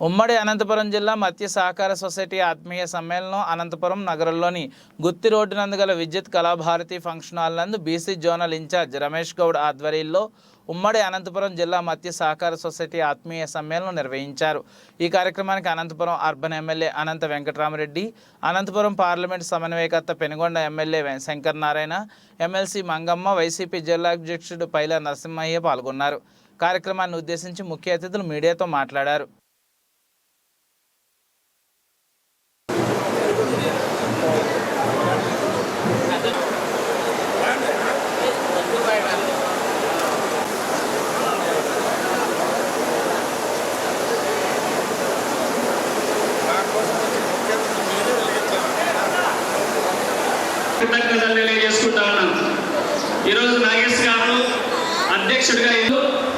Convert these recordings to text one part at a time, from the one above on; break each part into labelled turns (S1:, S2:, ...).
S1: ఉమ్మడి అనంతపురం జిల్లా మత్స్య సహకార సొసైటీ ఆత్మీయ సమ్మేళనం అనంతపురం నగరంలోని గుత్తి రోడ్డు నందు గల విద్యుత్ కళాభారతి ఫంక్షన్ హాల్ నందు BC zonal incharge Ramesh Goud ఆధ్వర్యంలో ఉమ్మడి అనంతపురం జిల్లా మత్స్య సహకార సొసైటీ ఆత్మీయ సమ్మేళనం నిర్వహించారు. ఈ కార్యక్రమానికి Anantapur urban MLA Anantha Venkataramireddy Anantapur parliament సమన్వయకర్త Penukonda MLA Shankar Narayana MLC Mangamma YCP జిల్లా అధ్యక్షుడు పైల నరసింహయ్య పాల్గొన్నారు. కార్యక్రమాన్ని ఉద్దేశించి ముఖ్య అతిథులు మీడియాతో మాట్లాడారు.
S2: కృతజ్ఞతలు తెలియజేసుకుంటా ఉన్నాం ఈరోజు నాగేష్ గారు అధ్యక్షుడిగా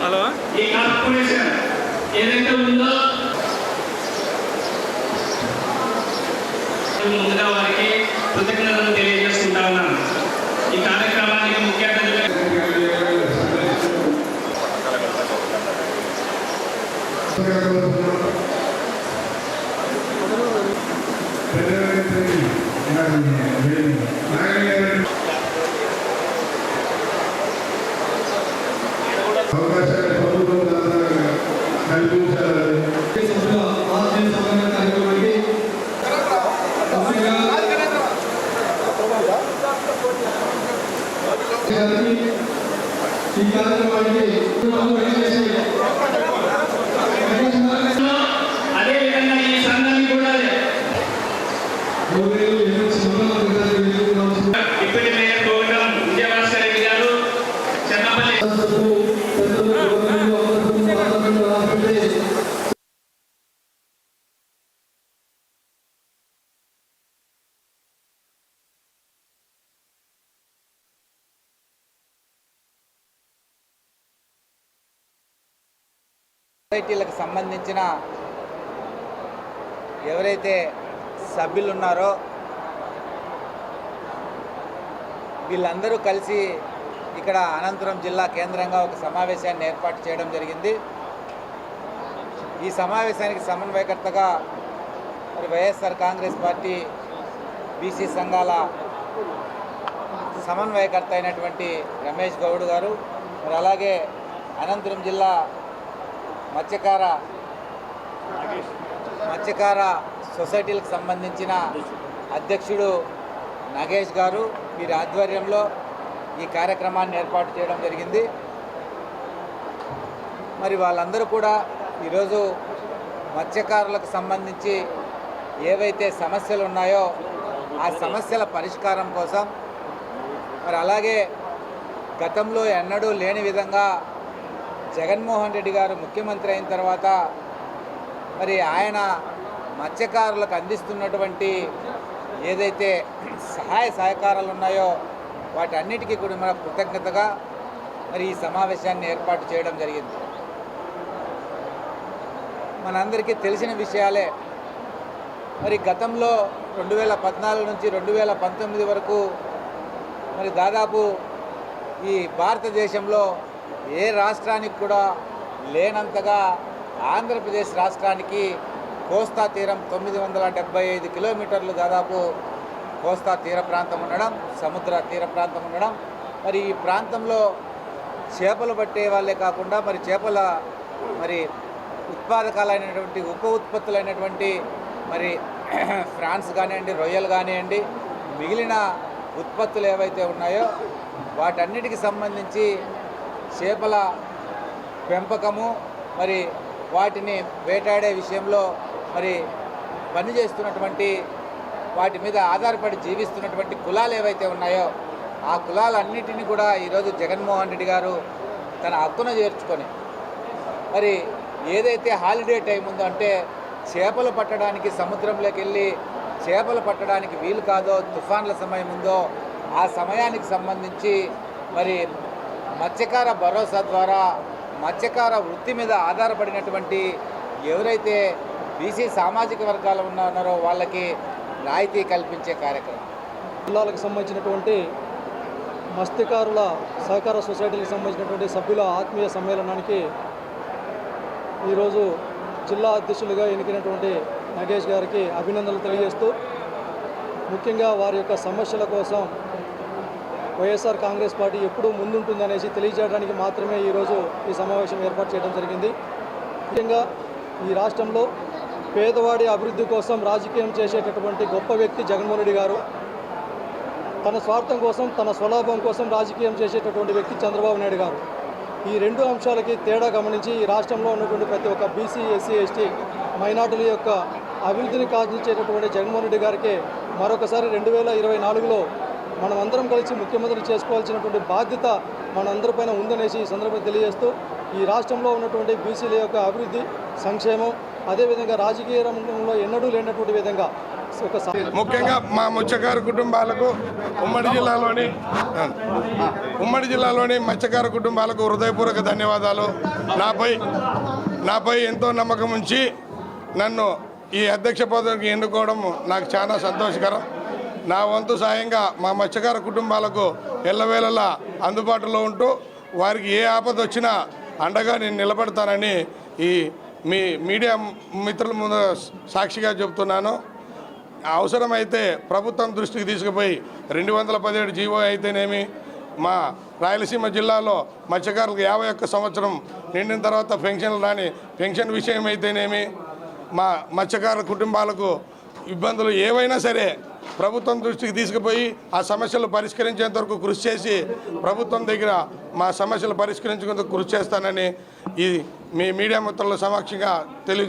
S3: హలో.
S2: ఈ కార్పొరేషన్ ఏదైతే ఉందో ముందుగా వారికి కృతజ్ఞతలు తెలియజేసుకుంటా ఉన్నాం ఈ కార్యక్రమానికి ముఖ్య అతిథిగా
S4: అవకాశాలు ప్రభుత్వం కల్పించాలని
S5: ఈ కార్యక్రమానికి
S2: అదే. ఈ సంఘాన్ని కూడా
S6: సొసైటీలకు సంబంధించిన ఎవరైతే సభ్యులు ఉన్నారో వీళ్ళందరూ కలిసి ఇక్కడ అనంతపురం జిల్లా కేంద్రంగా ఒక సమావేశాన్ని ఏర్పాటు చేయడం జరిగింది. ఈ సమావేశానికి సమన్వయకర్తగా మరి వైఎస్ఆర్ కాంగ్రెస్ పార్టీ బీసీ సంఘాల సమన్వయకర్త అయినటువంటి రమేష్ గౌడ్ గారు మరి అలాగే అనంతపురం జిల్లా మత్స్యకార మత్స్యకార సొసైటీలకు సంబంధించిన అధ్యక్షుడు నాగేష్ గారు వీరి ఆధ్వర్యంలో ఈ కార్యక్రమాన్ని ఏర్పాటు చేయడం జరిగింది. మరి వాళ్ళందరూ కూడా ఈరోజు మత్స్యకారులకు సంబంధించి ఏవైతే సమస్యలు ఉన్నాయో ఆ సమస్యల పరిష్కారం కోసం మరి అలాగే గతంలో ఎన్నడూ లేని విధంగా జగన్మోహన్ రెడ్డి గారు ముఖ్యమంత్రి అయిన తర్వాత మరి ఆయన మత్స్యకారులకు అందిస్తున్నటువంటి ఏదైతే సహాయ సహకారాలు ఉన్నాయో వాటన్నిటికీ కూడా మన కృతజ్ఞతగా మరి ఈ సమావేశాన్ని ఏర్పాటు చేయడం జరిగింది. మనందరికీ తెలిసిన విషయాలే. మరి గతంలో రెండు వేల పద్నాలుగు నుంచి రెండు వేల పంతొమ్మిది వరకు మరి దాదాపు ఈ భారతదేశంలో ఏ రాష్ట్రానికి కూడా లేనంతగా ఆంధ్రప్రదేశ్ రాష్ట్రానికి కోస్తా తీరం తొమ్మిది వందల డెబ్బై ఐదు కిలోమీటర్లు దాదాపు కోస్తా తీర ప్రాంతం ఉండడం సముద్ర తీర ప్రాంతం ఉండడం. మరి ఈ ప్రాంతంలో చేపలు పట్టే వాళ్ళే కాకుండా మరి చేపల మరి ఉత్పాదకాలైనటువంటి ఉప ఉత్పత్తులైనటువంటి మరి ఫ్రాన్స్ కానివ్వండి రొయ్యలు కానివ్వండి మిగిలిన ఉత్పత్తులు ఏవైతే ఉన్నాయో వాటన్నిటికి సంబంధించి చేపల పెంపకము మరి వాటిని వేటాడే విషయంలో మరి పనిచేస్తున్నటువంటి వాటి మీద ఆధారపడి జీవిస్తున్నటువంటి కులాలు ఏవైతే ఉన్నాయో ఆ కులాలన్నిటిని కూడా ఈరోజు జగన్మోహన్ రెడ్డి గారు తన హక్కును చేర్చుకొని మరి ఏదైతే హాలిడే టైం ఉందో అంటే చేపలు పట్టడానికి సముద్రంలోకి వెళ్ళి చేపలు పట్టడానికి వీలు కాదో తుఫాన్ల సమయం ఉందో ఆ సమయానికి సంబంధించి మరి మత్స్యకార భరోసా ద్వారా మత్స్యకార వృత్తి మీద ఆధారపడినటువంటి ఎవరైతే బీసీ సామాజిక వర్గాలు ఉన్నారో వాళ్ళకి రాయితీ కల్పించే కార్యక్రమం.
S5: జిల్లాలకు సంబంధించినటువంటి మత్స్యకారుల సహకార సొసైటీలకు సంబంధించినటువంటి సభ్యుల ఆత్మీయ సమ్మేళనానికి ఈరోజు జిల్లా అధ్యక్షులుగా ఎన్నికైనటువంటి నగేష్ గారికి అభినందనలు తెలియజేస్తూ ముఖ్యంగా వారి యొక్క సమస్యల కోసం వైఎస్ఆర్ కాంగ్రెస్ పార్టీ ఎప్పుడూ ముందుంటుందనేసి తెలియజేయడానికి మాత్రమే ఈరోజు ఈ సమావేశం ఏర్పాటు చేయడం జరిగింది. ముఖ్యంగా ఈ రాష్ట్రంలో పేదవాడి అభివృద్ధి కోసం రాజకీయం చేసేటటువంటి గొప్ప వ్యక్తి జగన్మోహన్ రెడ్డి గారు తన స్వార్థం కోసం తన స్వలాభం కోసం రాజకీయం చేసేటటువంటి వ్యక్తి చంద్రబాబు నాయుడు గారు. ఈ రెండు అంశాలకి తేడా గమనించి ఈ రాష్ట్రంలో ఉన్నటువంటి ప్రతి ఒక్క బీసీ ఎస్సీ ఎస్టీ మైనార్టీల యొక్క అభివృద్ధిని కాదించేటటువంటి జగన్మోహన్ రెడ్డి గారికి మరొకసారి రెండు వేల ఇరవై నాలుగులో మనం అందరం కలిసి ముఖ్యమంత్రి చేసుకోవాల్సినటువంటి బాధ్యత మనందరిపైన ఉందనేసి ఈ సందర్భంగా తెలియజేస్తూ ఈ రాష్ట్రంలో ఉన్నటువంటి బీసీల యొక్క అభివృద్ధి సంక్షేమం అదేవిధంగా రాజకీయ రంగంలో ఎన్నడూ లేనటువంటి విధంగా
S4: ముఖ్యంగా మా మత్స్యకారు కుటుంబాలకు ఉమ్మడి జిల్లాలోని ఉమ్మడి జిల్లాలోని మత్స్యకారు కుటుంబాలకు హృదయపూర్వక ధన్యవాదాలు. నాపై నాపై ఎంతో నమ్మకం ఉంచి నన్ను ఈ అధ్యక్ష పదవికి ఎన్నుకోవడం నాకు చాలా సంతోషకరం. నా వంతు సాయంగా మా మత్స్యకార కుటుంబాలకు ఎల్లవేళలా అందుబాటులో ఉంటూ వారికి ఏ ఆపద వచ్చినా అండగా నేను నిలబడతానని ఈ మీ మీడియా మిత్రుల ముందు సాక్షిగా చెబుతున్నాను. అవసరమైతే ప్రభుత్వం దృష్టికి తీసుకుపోయి రెండు వందల పదిహేడు జీవో అయితేనేమి మా రాయలసీమ జిల్లాలో మత్స్యకారులకు యాభై ఒక్క సంవత్సరం నిండిన తర్వాత పెన్షన్లు రాని పెన్షన్ విషయం అయితేనేమి మా మత్స్యకారుల కుటుంబాలకు ఇబ్బందులు ఏవైనా సరే ప్రభుత్వం దృష్టికి తీసుకుపోయి ఆ సమస్యలు పరిష్కరించేంత వరకు కృషి చేసి ప్రభుత్వం దగ్గర మా సమస్యలు పరిష్కరించేందుకు కృషి చేస్తానని ఈ మీ మీడియా మిత్రుల సమక్షంగా తెలియ